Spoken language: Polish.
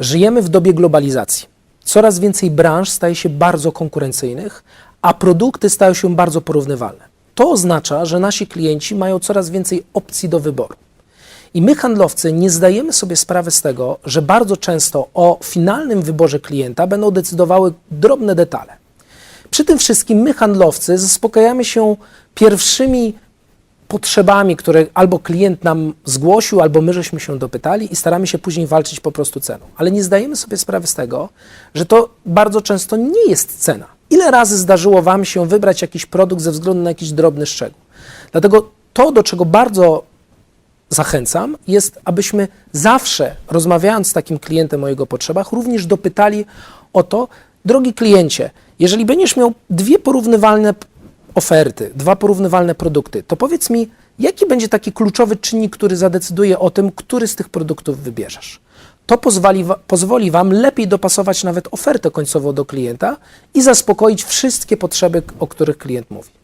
Żyjemy w dobie globalizacji. Coraz więcej branż staje się bardzo konkurencyjnych, a produkty stają się bardzo porównywalne. To oznacza, że nasi klienci mają coraz więcej opcji do wyboru. I my, handlowcy, nie zdajemy sobie sprawy z tego, że bardzo często o finalnym wyborze klienta będą decydowały drobne detale. Przy tym wszystkim my, handlowcy, zaspokajamy się pierwszymi potrzebami, które albo klient nam zgłosił, albo my żeśmy się dopytali i staramy się później walczyć po prostu ceną. Ale nie zdajemy sobie sprawy z tego, że to bardzo często nie jest cena. Ile razy zdarzyło Wam się wybrać jakiś produkt ze względu na jakiś drobny szczegół? Dlatego to, do czego bardzo zachęcam, jest, abyśmy zawsze, rozmawiając z takim klientem o jego potrzebach, również dopytali o to, drogi kliencie, jeżeli będziesz miał dwie porównywalne oferty, dwa porównywalne produkty, to powiedz mi, jaki będzie taki kluczowy czynnik, który zadecyduje o tym, który z tych produktów wybierzesz. To pozwoli, pozwoli Wam lepiej dopasować nawet ofertę końcową do klienta i zaspokoić wszystkie potrzeby, o których klient mówi.